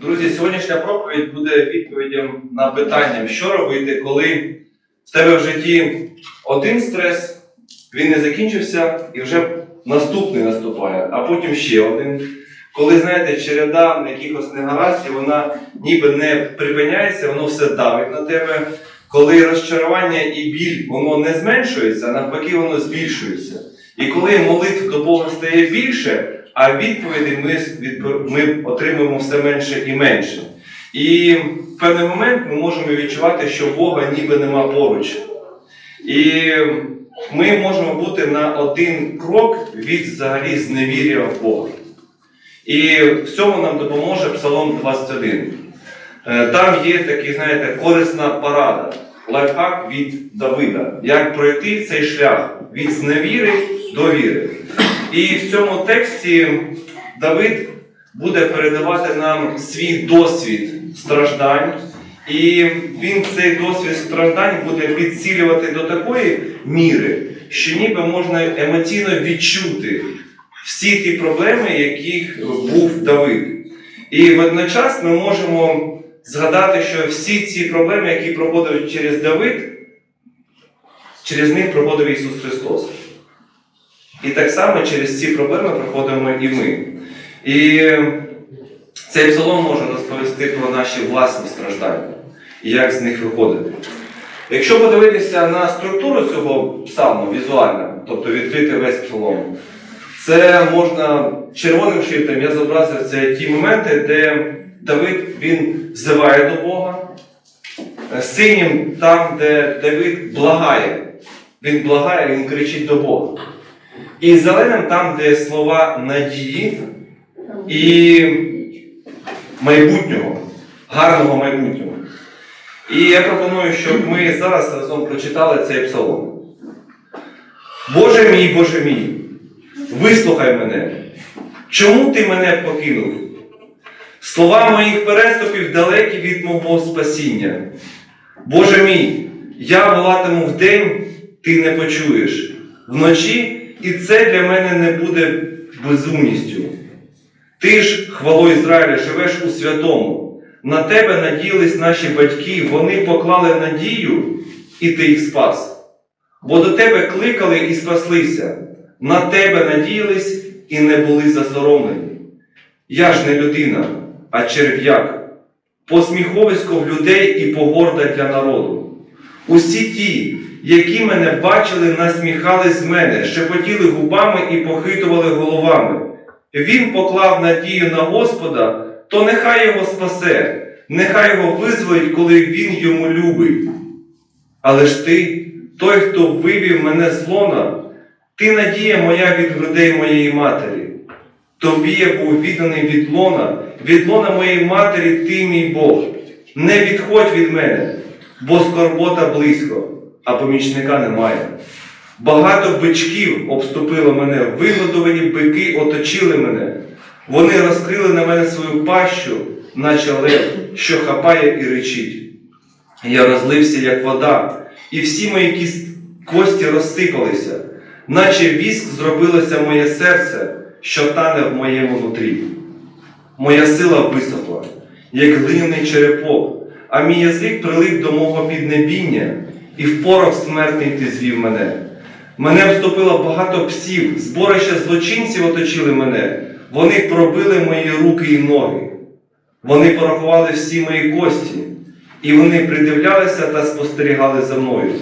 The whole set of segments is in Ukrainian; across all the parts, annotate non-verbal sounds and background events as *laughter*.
Друзі, сьогоднішня проповідь буде відповіддям на питання, що робити, коли в тебе в житті один стрес, він не закінчився і вже наступний наступає, а потім ще один. Коли, знаєте, череда якихось негараздів, вона ніби не припиняється, воно все давить на тебе. Коли розчарування і біль воно не зменшується, навпаки, воно збільшується. І коли молитв до Бога стає більше, а відповіді ми, ми отримуємо все менше і менше. І в певний момент ми можемо відчувати, що Бога ніби нема поруч. І ми можемо бути на один крок від взагалі зневір'я в Бога. І в цьому нам допоможе Псалом 21. Е, Там є такий, знаєте, корисна порада, лайфхак від Давида, як пройти цей шлях від зневіри до віри. І в цьому тексті Давид буде передавати нам свій досвід страждань, і він цей досвід страждань буде підсилювати до такої міри, що ніби можна емоційно відчути всі ті проблеми, яких був Давид. І водночас ми можемо згадати, що всі ці проблеми, які проходив через Давид, через них проходив Ісус Христос. І так само через ці проблеми проходимо і ми. І цей псалом може розповісти про наші власні страждання і як з них виходити. Якщо подивитися на структуру цього псалму візуально, тобто відкрити весь псалом, це можна червоним шрифтом я зобразив це ті моменти, де Давид він взиває до Бога. Е, Синім там, де Давид благає. Він благає, він кричить до Бога. І зеленим там, де слова надії і майбутнього, гарного майбутнього. І я пропоную, щоб ми зараз разом прочитали цей псалом. Боже мій, Боже мій, вислухай мене. Чому ти мене покинув? Слова моїх переступів далекі від мого спасіння. Боже мій, я волатиму вдень, ти не почуєш, вночі, і це для мене не буде безумністю. Ти ж, хвало Ізраїля, живеш у святому. На тебе надіялись наші батьки, вони поклали надію, і ти їх спас. Бо до тебе кликали і спаслися, на тебе надіялись і не були засоромлені. Я ж не людина, а черв'як, посміховисько в людей і погорда для народу. Усі ті, які мене бачили, насміхались з мене, шепотіли губами і похитували головами. Він поклав надію на Господа, то нехай його спасе, нехай його визволить, коли він йому любить. Але ж ти, той, хто вивів мене з лона, ти надія моя від грудей моєї матері. Тобі я був відданий від лона, від лона моєї матері, ти мій Бог. Не відходь від мене, бо скорбота близько, а помічника немає. Багато бичків обступило мене, вигодовані бики оточили мене. Вони розкрили на мене свою пащу, наче лев, що хапає і речить. Я розлився, як вода, і всі мої кіс- кості розсипалися, наче віск зробилося моє серце, що тане в моєму нутрі. Моя сила висохла, як глиняний черепок, а мій язик прилип до мого піднебіння, і в порох смертний ти звів мене. Мене вступило багато псів, зборище злочинців оточили мене, вони пробили мої руки і ноги. Вони порахували всі мої кості, і вони придивлялися та спостерігали за мною,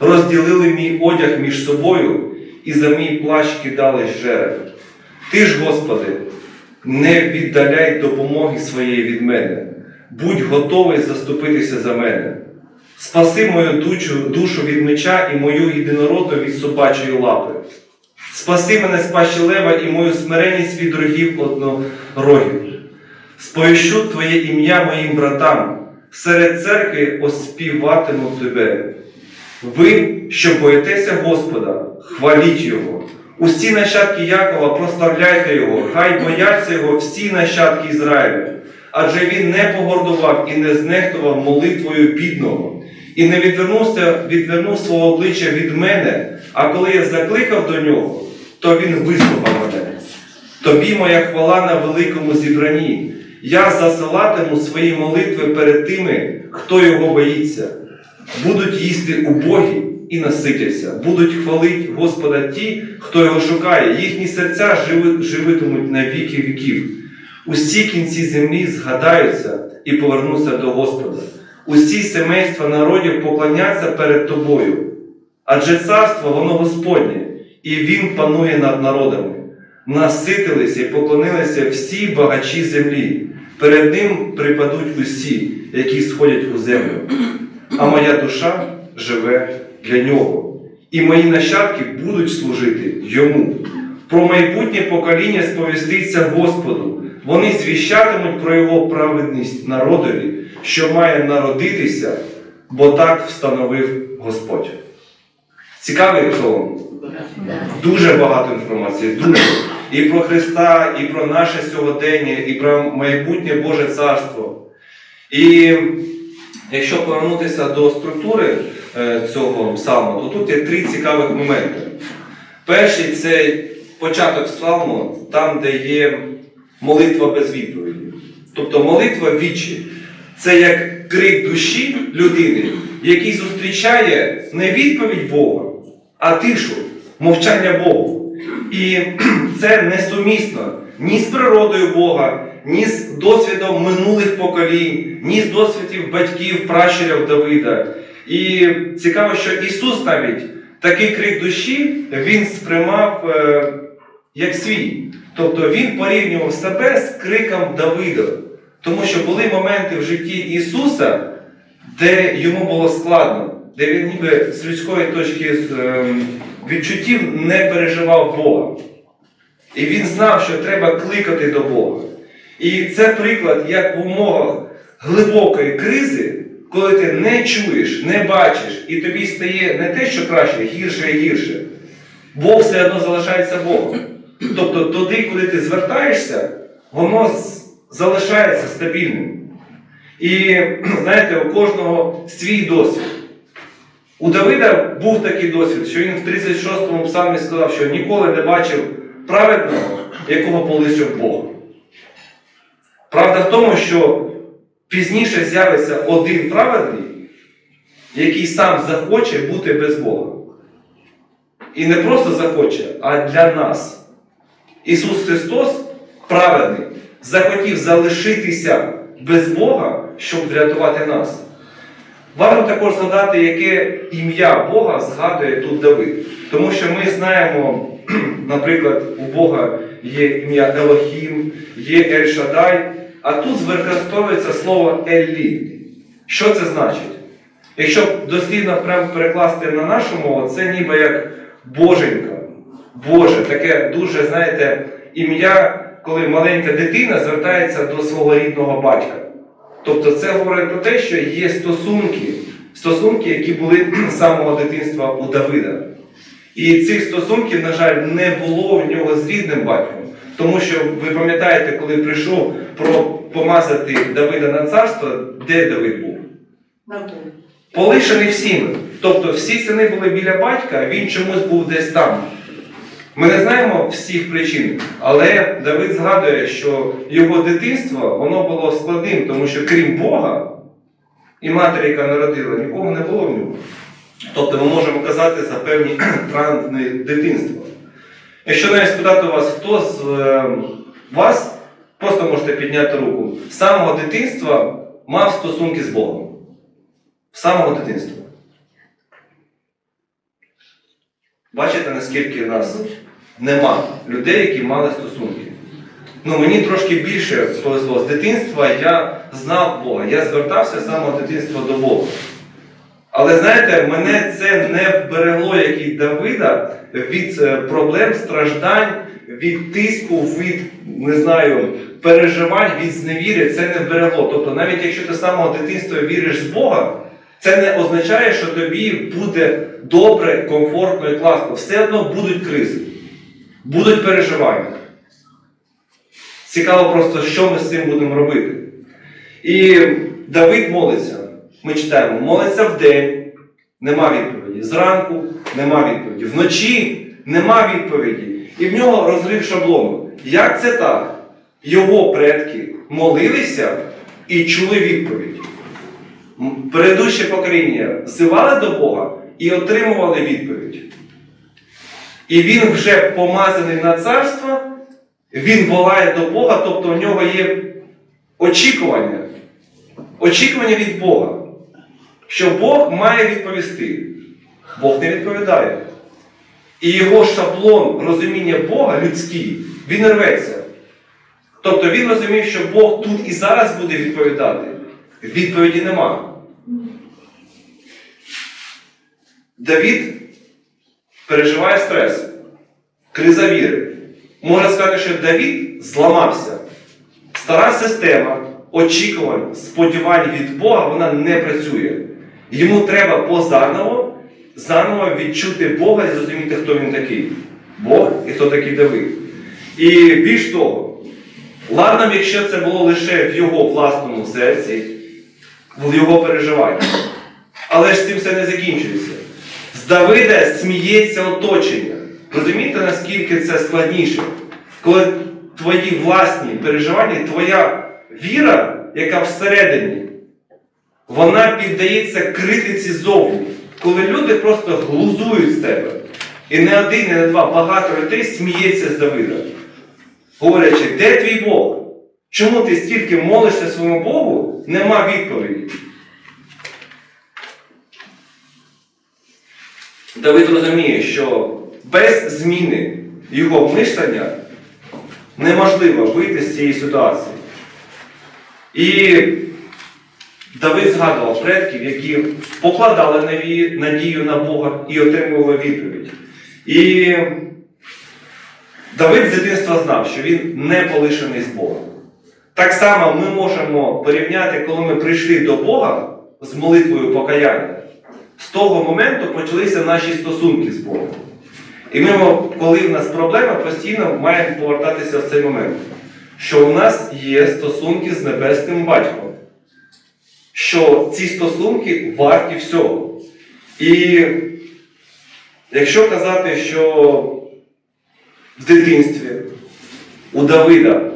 розділили мій одяг між собою і за мій плащ кидали жереб. Ти ж, Господи, не віддаляй допомоги своєї від мене, будь готовий заступитися за мене. Спаси мою душу, душу від меча і мою єдинородну від собачої лапи. Спаси мене з пащі лева і мою смиренність від рогів однорогів. Сповіщу Твоє ім'я моїм братам, серед церкви оспіватиму Тебе. Ви, що боїтеся Господа, хваліть Його. Усі нащадки Якова прославляйте Його, хай бояться Його всі нащадки Ізраїля. Адже він не погордував і не знехтував молитвою бідного, і не відвернувся, відвернув свого обличчя від мене, а коли я закликав до нього, то він вислухав мене. Тобі моя хвала на великому зібранні, Я засилатиму свої молитви перед тими, хто його боїться. Будуть їсти убогі і наситяться, будуть хвалити Господа ті, хто його шукає, їхні серця живитимуть на віки віків. Усі кінці землі згадаються і повернуться до Господа. Усі семейства народів поклоняться перед тобою. Адже царство воно Господнє, і Він панує над народами. Наситилися і поклонилися всі багачі землі. Перед ним припадуть усі, які сходять у землю. А моя душа живе для нього, і мої нащадки будуть служити йому. Про майбутнє покоління сповіститься Господу. Вони звіщатимуть про його праведність народові, що має народитися, бо так встановив Господь. Цікавий псалом. Дуже багато інформації, дуже. І про Христа, і про наше сьогодення, і про майбутнє Боже Царство. І якщо повернутися до структури е, цього псалму, то тут є три цікавих моменти. Перший це початок псалму, там, де є молитва без відповіді. Тобто молитва вічі. Це як крик душі людини, який зустрічає не відповідь Бога, а тишу, мовчання Богу. І *clears throat* це несумісно ні з природою Бога, ні з досвідом минулих поколінь, ні з досвідів батьків, пращурів Давида. І цікаво, що Ісус навіть такий крик душі Він сприймав е, як свій. Тобто Він порівнював себе з криком Давида. Тому що були моменти в житті Ісуса, де йому було складно, де він ніби з людської точки ем, відчуттів не переживав Бога. І він знав, що треба кликати до Бога. І це приклад, як в умовах глибокої кризи, коли ти не чуєш, не бачиш, і тобі стає не те, що краще, гірше і гірше. Бог все одно залишається Богом. Тобто туди, куди ти звертаєшся, воно залишається стабільним. І *clears throat* знаєте, у кожного свій досвід. У Давида був такий досвід, що він в 36-му псалмі сказав, що ніколи не бачив праведного, якого полишив Бог. Правда в тому, що пізніше з'явиться один праведний, який сам захоче бути без Бога. І не просто захоче, а для нас. Ісус Христос, праведний, захотів залишитися без Бога, щоб врятувати нас. Варто також згадати, яке ім'я Бога згадує тут Давид. Тому що ми знаємо, *clears throat* наприклад, у Бога є ім'я Елохім, є Ель Шадай, а тут використовується слово Еллі. Що це значить? Якщо дослідно перекласти на нашу мову, це ніби як Боженька, Боже, таке дуже, знаєте, ім'я, коли маленька дитина звертається до свого рідного батька. Тобто це говорить про те, що є стосунки, стосунки, які були з самого дитинства у Давида. І цих стосунків, на жаль, не було в нього з рідним батьком. Тому що ви пам'ятаєте, коли прийшов про помазати Давида на царство, де Давид був? Полишений всіми. Тобто всі сини були біля батька, а він чомусь був десь там. Ми не знаємо всіх причин, але Давид згадує, що його дитинство воно було складним, тому що крім Бога і матері, яка народила, нікого не було в нього. Тобто ми можемо казати за певні трансне дитинства. Якщо навіть спитати вас, хто з е, вас, просто можете підняти руку, з самого дитинства мав стосунки з Богом. З самого дитинства. Бачите, наскільки нас нема людей, які мали стосунки. Ну, мені трошки більше повезло. З дитинства я знав Бога, я звертався з самого дитинства до Бога. Але знаєте, мене це не вберегло, як і Давида, від е, проблем, страждань, від тиску, від, не знаю, переживань, від зневіри. Це не вберегло. Тобто, навіть якщо ти з самого дитинства віриш в Бога, це не означає, що тобі буде добре, комфортно і класно. Все одно будуть кризи, будуть переживання. Цікаво просто, що ми з цим будемо робити. І Давид молиться. Ми читаємо, молиться вдень, нема відповіді. Зранку нема відповіді. Вночі нема відповіді. І в нього розрив шаблону. Як це так? його предки молилися і чули відповідь. М, Предыдущее покоління взивали до Бога і отримували відповідь. І він вже помазаний на царство, він волає до Бога, тобто у нього є очікування. Очікування від Бога, що Бог має відповісти. Бог не відповідає. І його шаблон розуміння Бога людський, він рветься. Тобто він розумів, що Бог тут і зараз буде відповідати. Відповіді нема. Давід переживає стрес, криза віри. Можна сказати, що Давід зламався. Стара система очікувань, сподівань від Бога, вона не працює. Йому треба позаново заново відчути Бога і зрозуміти, хто він такий. Бог і хто такий Давид. І більш того, ладно, якщо це було лише в його власному серці, в його переживанні. Але ж цим все не закінчується. Давида сміється оточення. Розумієте, наскільки це складніше? Коли твої власні переживання, твоя віра, яка всередині, вона піддається критиці зовні. Коли люди просто глузують з тебе. І не один, і не два, багато людей сміється з Давида. Говорячи, де твій Бог? Чому ти стільки молишся своєму Богу, нема відповіді? Давид розуміє, що без зміни його мислення неможливо вийти з цієї ситуації. І Давид згадував предків, які покладали надію на Бога і отримували відповідь. І Давид з дитинства знав, що він не полишений з Богом. Так само ми можемо порівняти, коли ми прийшли до Бога з молитвою покаяння. З того моменту почалися наші стосунки з Богом. І ми, коли в нас проблема, постійно маємо повертатися в цей момент, що у нас є стосунки з Небесним Батьком що ці стосунки варті всього. І якщо казати, що в дитинстві у Давида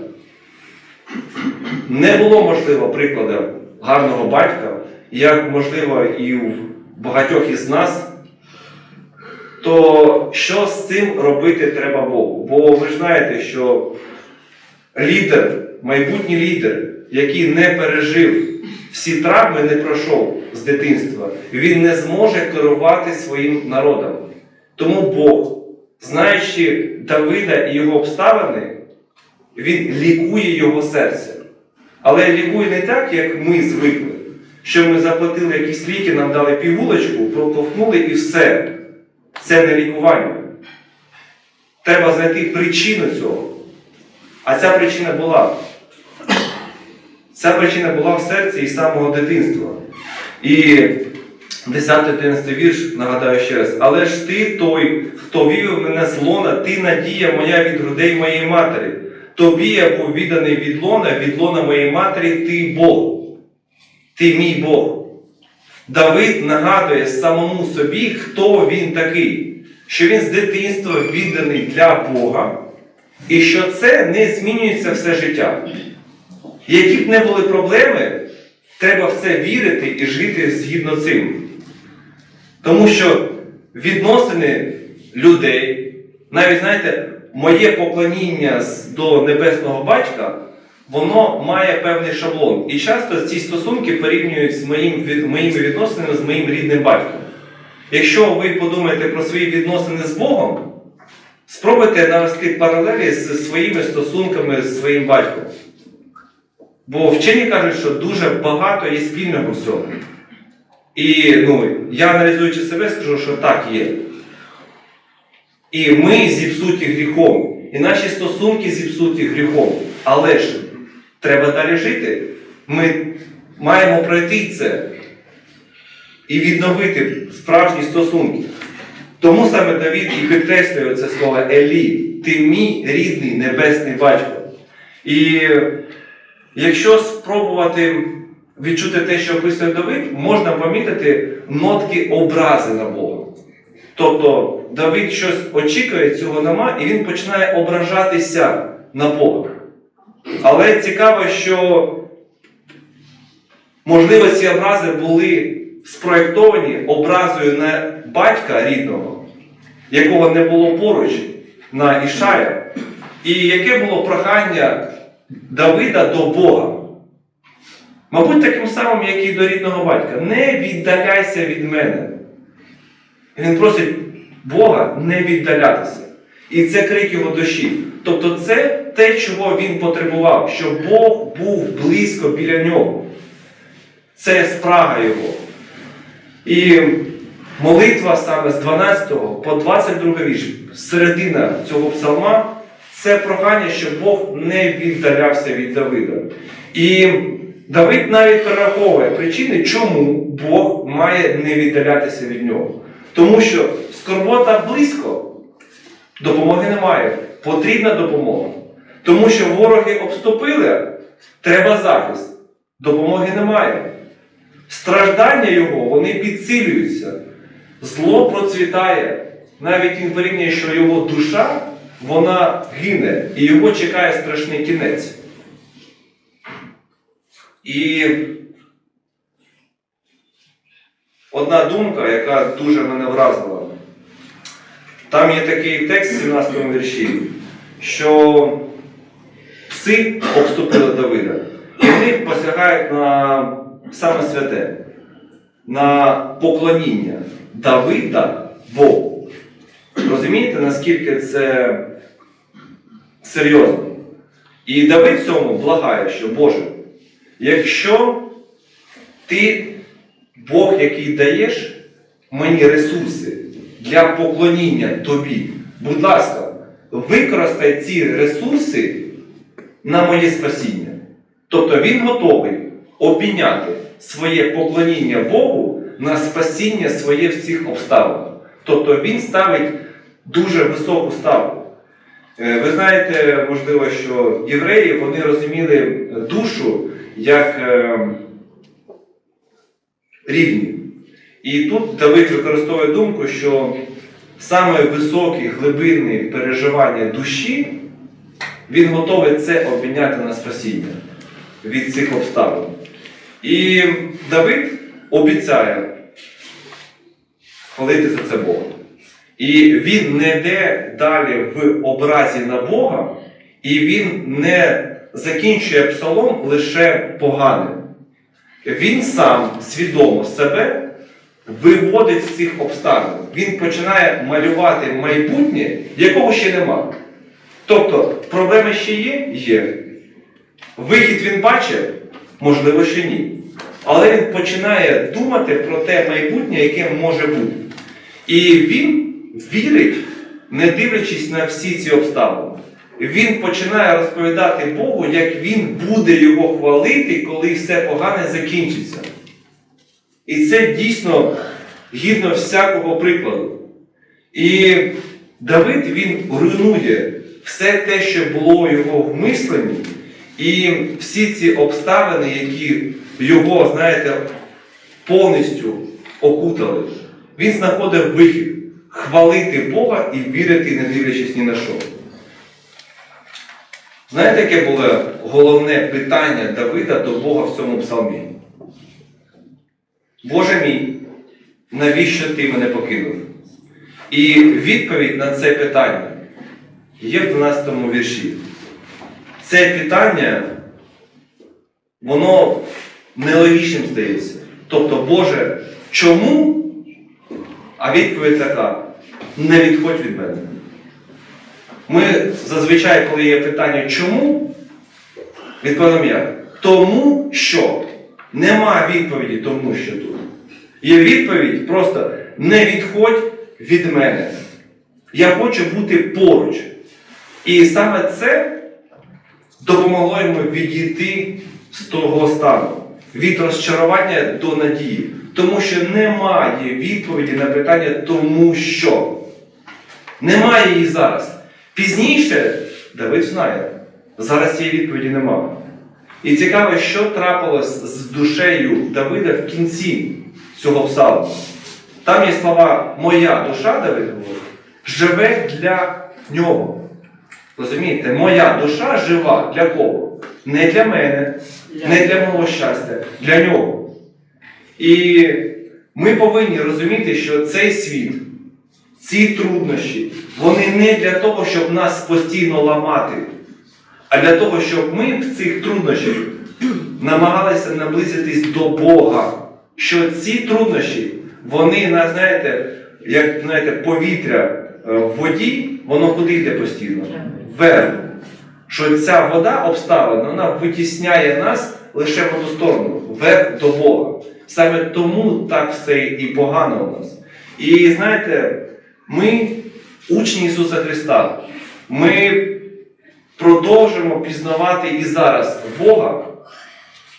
не було можливо прикладу гарного батька, як можливо і у багатьох із нас, то що з цим робити треба Богу? Бо ви ж знаєте, що лідер, майбутній лідер, який не пережив всі травми, не пройшов з дитинства, він не зможе керувати своїм народом. Тому Бог, знаючи Давида і його обставини, він лікує його серце. Але лікує не так, як ми звикли, що ми заплатили якісь ліки, нам дали пігулочку, проковтнули і все. Це не лікування. Треба знайти причину цього. А ця причина була. Ця причина була в серці і самого дитинства. І 10-11 вірш, нагадаю ще раз, але ж ти той, хто вивів мене з лона, ти надія моя від грудей моєї матері. Тобі я був відданий від лона, від лона моєї матері, ти Бог. Ти мій Бог. Давид нагадує самому собі, хто він такий, що він з дитинства відданий для Бога, і що це не змінюється все життя. Які б не були проблеми, треба в це вірити і жити згідно цим. Тому що відносини людей, навіть знаєте, моє поклоніння до небесного батька, воно має певний шаблон. І часто ці стосунки порівнюють з моїм, моїми відносинами з моїм рідним батьком. Якщо ви подумаєте про свої відносини з Богом, спробуйте навести паралелі з своїми стосунками з своїм батьком. Бо вчені кажуть, що дуже багато є спільного в цьому. І ну, я аналізуючи себе, скажу, що так є. І ми зіпсуті гріхом, і наші стосунки зіпсуті гріхом. Але ж треба далі жити. Ми маємо пройти це і відновити справжні стосунки. Тому саме Давід і підкреслює це слово Елі, ти мій рідний небесний батько. І якщо спробувати відчути те, що описує Давид, можна помітити нотки образи на Бога. Тобто Давид щось очікує, цього нема, і він починає ображатися на Бога. Але цікаво, що можливо ці образи були спроєктовані образою на батька рідного, якого не було поруч на Ішая, і яке було прохання Давида до Бога. Мабуть, таким самим, як і до рідного батька. Не віддаляйся від мене. І Він просить Бога не віддалятися. І це крик його душі. Тобто це те, чого він потребував, щоб Бог був близько біля нього. Це спрага його. І молитва саме з 12 по 22 вірш, середина цього псалма, це прохання, щоб Бог не віддалявся від Давида. І Давид навіть перераховує причини, чому Бог має не віддалятися від нього. Тому що скорбота близько, допомоги немає, потрібна допомога. Тому що вороги обступили, треба захист, допомоги немає. Страждання його, вони підсилюються. Зло процвітає. Навіть він порівнює, що його душа, вона гине, і його чекає страшний кінець. І одна думка, яка дуже мене вразила. Там є такий текст в 17 вірші, що пси обступили Давида, вони посягають на саме святе, на поклоніння Давида Богу. Розумієте, наскільки це серйозно? І Давид цьому благає, що Боже, якщо ти Бог, який даєш мені ресурси для поклоніння тобі, будь ласка, використай ці ресурси на моє спасіння. Тобто він готовий обміняти своє поклоніння Богу на спасіння своє в цих обставинах. Тобто він ставить дуже високу ставку. Е, Ви знаєте, можливо, що євреї вони розуміли душу як е, рівні. І тут Давид використовує думку, що саме високі глибинні переживання душі, він готовий це обміняти на спасіння від цих обставин. І Давид обіцяє хвалити за це Бога. І він не йде далі в образі на Бога, і він не закінчує псалом лише поганим. Він сам свідомо себе виводить з цих обставин. Він починає малювати майбутнє, якого ще нема. Тобто, проблеми ще є? Є. Вихід він бачить? Можливо, ще ні. Але він починає думати про те майбутнє, яке може бути. І він вірить, не дивлячись на всі ці обставини. Він починає розповідати Богу, як він буде його хвалити, коли все погане закінчиться. І це дійсно гідно всякого прикладу. І Давид він руйнує все те, що було його в мисленні, і всі ці обставини, які його, знаєте, повністю окутали. Він знаходив вихід хвалити Бога і вірити, не дивлячись ні на що. Знаєте, яке було головне питання Давида до Бога в цьому псалмі? Боже мій, навіщо ти мене покинув? І відповідь на це питання є в 12 вірші. Це питання, воно нелогічним здається. Тобто, Боже, чому? А відповідь така: не відходь від мене. Ми зазвичай, коли є питання чому, відповідаємо як? Тому що. Нема відповіді тому, що тут. Є відповідь просто не відходь від мене. Я хочу бути поруч. І саме це допомогло йому відійти з того стану, від розчарування до надії. Тому що немає відповіді на питання тому що. Немає її зараз. Пізніше Давид знає, зараз цієї відповіді немає. І цікаво, що трапилось з душею Давида в кінці цього псалму. Там є слова Моя душа, Давид говорить, живе для нього. Розумієте, моя душа жива для кого? Не для мене, не для мого щастя, для нього. І ми повинні розуміти, що цей світ, ці труднощі, вони не для того, щоб нас постійно ламати, а для того, щоб ми в цих труднощах намагалися наблизитись до Бога. Що ці труднощі, вони, на- знаєте, як знаєте, повітря в воді, воно куди йде постійно? Вверх. Що ця вода обставина, вона витісняє нас лише в одну сторону, вверх до Бога. Саме тому так все і погано у нас. І знаєте, ми учні Ісуса Христа. Ми продовжимо пізнавати і зараз Бога.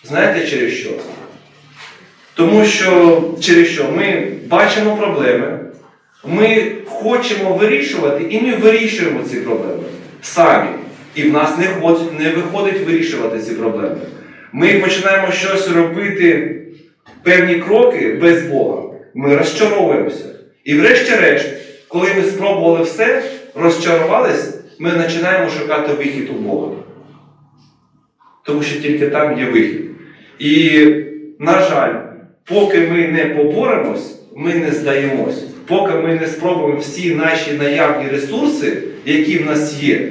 Знаєте через що? Тому що через що ми бачимо проблеми, ми хочемо вирішувати, і ми вирішуємо ці проблеми самі. І в нас не, виходить вирішувати ці проблеми. Ми починаємо щось робити, певні кроки без Бога. Ми розчаровуємося. І врешті-решт, коли ми спробували все, розчарувались, ми починаємо шукати вихід у Бога. Тому що тільки там є вихід. І, на жаль, поки ми не поборемось, ми не здаємось. Поки ми не спробуємо всі наші наявні ресурси, які в нас є,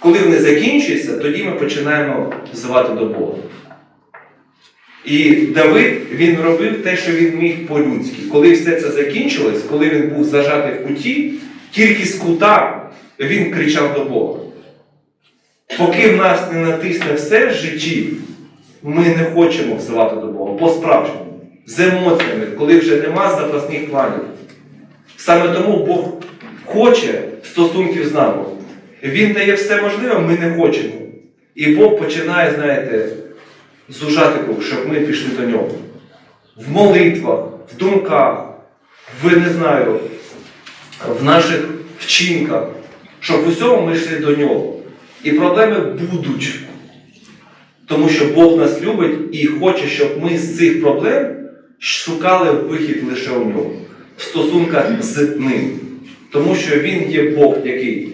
коли вони закінчуються, тоді ми починаємо взивати до Бога. І Давид він робив те, що він міг по-людськи. Коли все це закінчилось, коли він був зажатий в куті, тільки з кута він кричав до Бога. Поки в нас не натисне все в житті, ми не хочемо взивати до Бога по-справжньому, з емоціями, коли вже нема запасних планів. Саме тому Бог хоче стосунків з нами. Він дає все можливе, ми не хочемо. І Бог починає, знаєте, зужати круг, щоб ми пішли до нього. В молитвах, в думках, в не знаю, в наших вчинках, щоб в усьому ми йшли до нього. І проблеми будуть. Тому що Бог нас любить і хоче, щоб ми з цих проблем шукали вихід лише у нього, в стосунках з ним. Тому що Він є Бог, який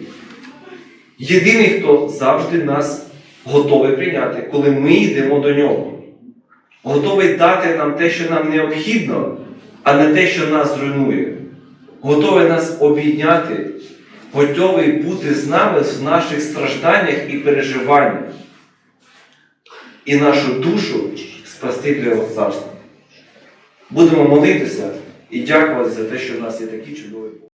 єдиний, хто завжди нас готовий прийняти, коли ми йдемо до нього. Готовий дати нам те, що нам необхідно, а не те, що нас руйнує. Готовий нас обійняти, готовий бути з нами в наших стражданнях і переживаннях. І нашу душу спасти для його царства. Будемо молитися і дякувати за те, що в нас є такі чудові.